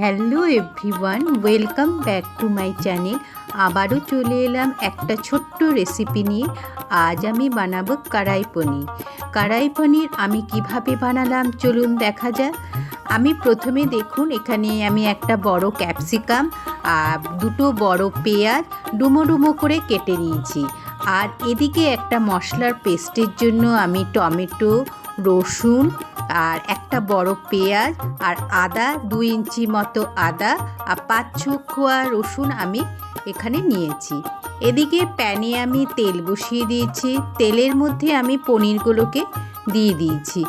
Hello everyone, welcome back to my channel. আবারও চলে এলাম একটা ছোট্ট রেসিপি নিয়ে। আজ আমি বানাবো কড়াই পনির। কড়াই পনির আমি কীভাবে বানালাম চলুন দেখা যাক। আমি প্রথমে দেখুন, এখানে আমি একটা বড় ক্যাপসিকাম, আর দুটো বড় পেঁয়াজ ডুমো ডুমো করে কেটে নিয়েছি। আর এদিকে একটা মশলার পেস্টের জন্য আমি টমেটো, রসুন আর একটা বড় পেঁয়াজ আর আদা দু ইঞ্চি মতো আদা আর পাঁচ ছ খোয়া রসুন আমি এখানে নিয়েছি। এদিকে প্যানে আমি তেল বসিয়ে দিয়েছি। তেলের মধ্যে আমি পনিরগুলোকে দিয়ে দিয়েছি।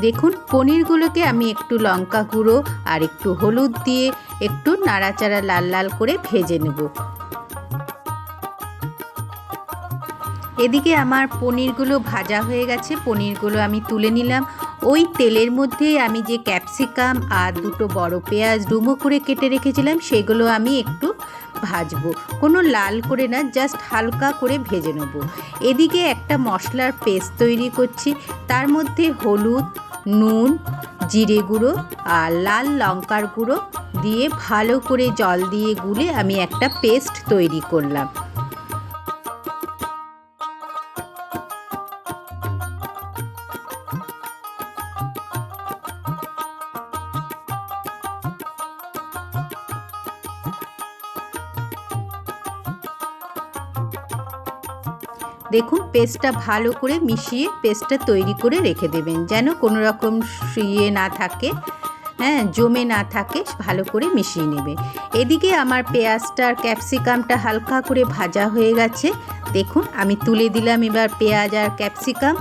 দেখুন, পনিরগুলোকে আমি একটু লঙ্কা গুঁড়ো আর একটু হলুদ দিয়ে একটু নাড়াচাড়া লাল লাল করে ভেজে নেব। এদিকে আমার পনিরগুলো ভাজা হয়ে গেছে, পনিরগুলো আমি তুলে নিলাম। ওই তেলের মধ্যে আমি যে ক্যাপসিকাম আর দুটো বড় পেঁয়াজ ডুমো করে কেটে রেখেছিলাম, সেগুলো আমি একটু ভাজবো। কোনো লাল করে না, জাস্ট হালকা করে ভেজে নেব। এদিকে একটা মশলার পেস্ট তৈরি করছি, তার মধ্যে হলুদ, নুন, জিরে গুঁড়ো আর লাল লঙ্কার গুঁড়ো দিয়ে ভালো করে জল দিয়ে গুলে আমি একটা পেস্ট তৈরি করলাম। দেখুন, পেস্টটা ভালো করে মিশিয়ে পেস্টটা তৈরি করে রেখে দেবেন, যেন কোনো রকম ইয়ে না থাকে হ্যাঁ জমে না থাকে, ভালো করে মিশিয়ে নেবে। এদিকে আমার পেঁয়াজটা ক্যাপসিকামটা হালকা করে ভাজা হয়ে গেছে। দেখুন, আমি তুলে দিলাম এবার পেঁয়াজ আর ক্যাপসিকাম।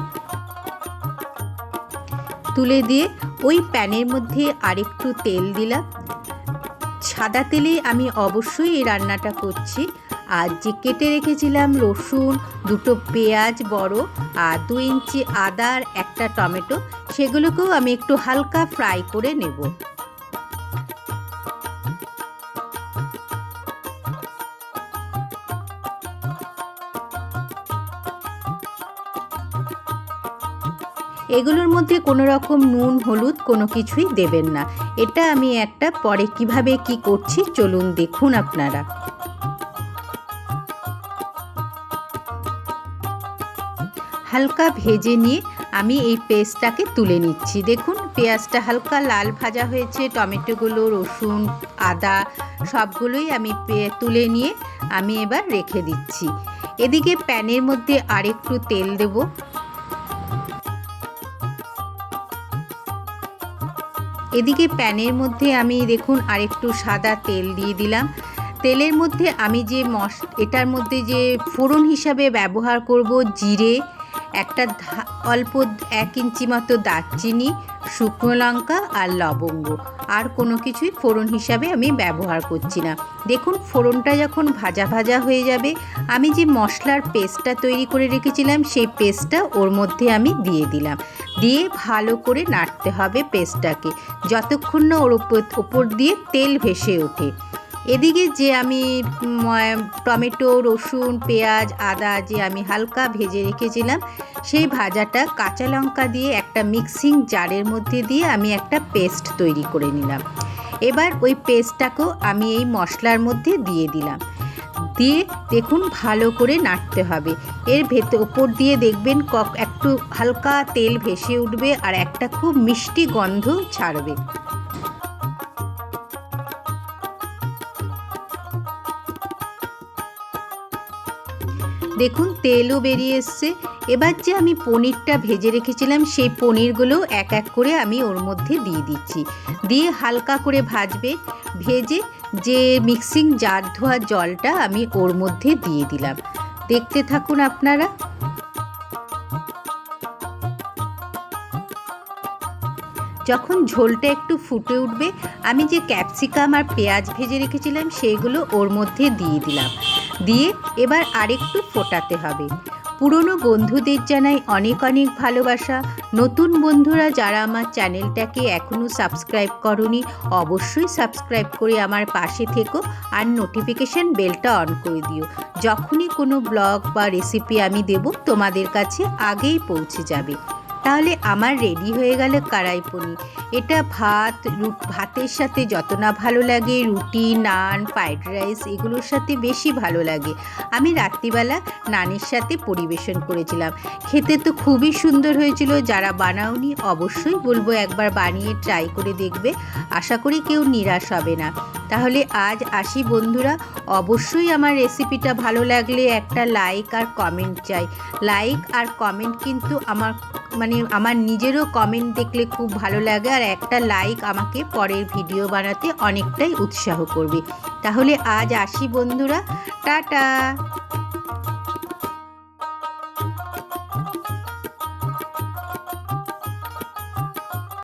তুলে দিয়ে ওই প্যানের মধ্যে আরেকটু তেল দিলাম। সাদা তেলে আমি অবশ্যই এই রান্নাটা করছি। আর যে কেটে রেখেছিলাম রসুন, দুটো পেঁয়াজ বড় আর দু ইঞ্চি আদা একটা টমেটো, সেগুলোকেও আমি একটু হালকা ফ্রাই করে নেব। এগুলোর মধ্যে কোনো রকম নুন, হলুদ কোনো কিছুই দেবেন না। এটা আমি একটা পরে কীভাবে কি করছি, চলুন দেখুন আপনারা। হালকা ভেজে নিয়ে আমি এই পেস্টটাকে তুলে নিচ্ছি। দেখুন, পেঁয়াজটা হালকা লাল ভাজা হয়েছে, টমেটোগুলো, রসুন, আদা, সবগুলোই আমি তুলে নিয়ে আমি এবার রেখে দিচ্ছি। এদিকে প্যানের মধ্যে আরেকটু তেল দেব। এদিকে প্যানের মধ্যে আমি, দেখুন, আরেকটু সাদা তেল দিয়ে দিলাম। তেলের মধ্যে আমি যে মশ এটার মধ্যে যে ফোড়ন হিসাবে ব্যবহার করব, জিরে একটা অল্প এক ইঞ্চি মতো দারচিনি, শুকনো লঙ্কা আর লবঙ্গ। আর কোনো কিছুই ফোড়ন হিসাবে আমি ব্যবহার করছি না। দেখুন, ফোড়নটা যখন ভাজা ভাজা হয়ে যাবে, আমি যে মশলার পেস্টটা তৈরি করে রেখেছিলাম, সেই পেস্টটা ওর মধ্যে আমি দিয়ে দিলাম। দিয়ে ভালো করে নাড়তে হবে পেস্টটাকে। যতক্ষণ না ওর ওপর দিয়ে তেল ভেসে ওঠে। এদিকে যে আমি টমেটো, রসুন, পেঁয়াজ, আদা যে আমি হালকা ভেজে রেখেছিলাম, সেই ভাজাটা কাঁচা লঙ্কা দিয়ে একটা মিক্সিং জারের মধ্যে দিয়ে আমি একটা পেস্ট তৈরি করে নিলাম। এবার ওই পেস্টটাকেও আমি এই মশলার মধ্যে দিয়ে দিলাম। দিয়ে দেখুন ভালো করে নাড়তে হবে। এর ভেতর, ওপর দিয়ে দেখবেন কক, একটু হালকা তেল ভেসে উঠবে আর একটা খুব মিষ্টি গন্ধ ছাড়বে। দেখুন, তেলও বেরিয়ে এসছে। এবার যে আমি পনিরটা ভেজে রেখেছিলাম, সেই পনিরগুলো এক এক করে আমি ওর মধ্যে দিয়ে দিচ্ছি। দিয়ে হালকা করে ভাজবে, ভেজে যে মিক্সিং জার ধোয়া জলটা আমি ওর মধ্যে দিয়ে দিলাম। দেখতে থাকুন আপনারা। যখন ঝোলটা একটু ফুটে উঠবে, আমি যে ক্যাপসিকাম আর পেঁয়াজ ভেজে রেখেছিলাম সেইগুলো ওর মধ্যে দিয়ে দিলাম। দিয়ে এবার আরেকটু ফোটাতে হবে। পুরনো বন্ধুদের জানাই অনেক অনেক ভালোবাসা। নতুন বন্ধুরা যারা আমার চ্যানেলটাকে এখনও সাবস্ক্রাইব করনি, অবশ্যই সাবস্ক্রাইব করে আমার পাশে থেকো আর নোটিফিকেশান বেলটা অন করে দিও। যখনই কোনো ব্লগ বা রেসিপি আমি দেব, তোমাদের কাছে আগেই পৌঁছে যাবে। তাহলে আমার রেডি হয়ে গেল কড়াই পনির। এটা ভাত ভাতের সাথে যত না ভালো লাগে, রুটি, নান ফ্রাইড রাইস এগুলোর সাথে বেশি ভালো লাগে। আমি রাত্রিবেলা নানের সাথে পরিবেশন করেছিলাম। খেতে তো খুবই সুন্দর হয়েছিল, যারা বানাওনি অবশ্যই বলব একবার বানিয়ে ট্রাই করে দেখবে। আশা করি কেউ নিরাশ হবে না। তাহলে আজ আসি বন্ধুরা, অবশ্যই আমার রেসিপিটা ভালো লাগলে একটা লাইক আর কমেন্ট চাই। লাইক আর কমেন্ট কিন্তু আমার মানে আমার নিজেরও কমেন্ট দেখলে খুব ভালো লাগে আর একটা লাইক আমাকে পরের ভিডিও বানাতে অনেকটাই উৎসাহ করবে। তাহলে আজ আসি বন্ধুরা, টাটা!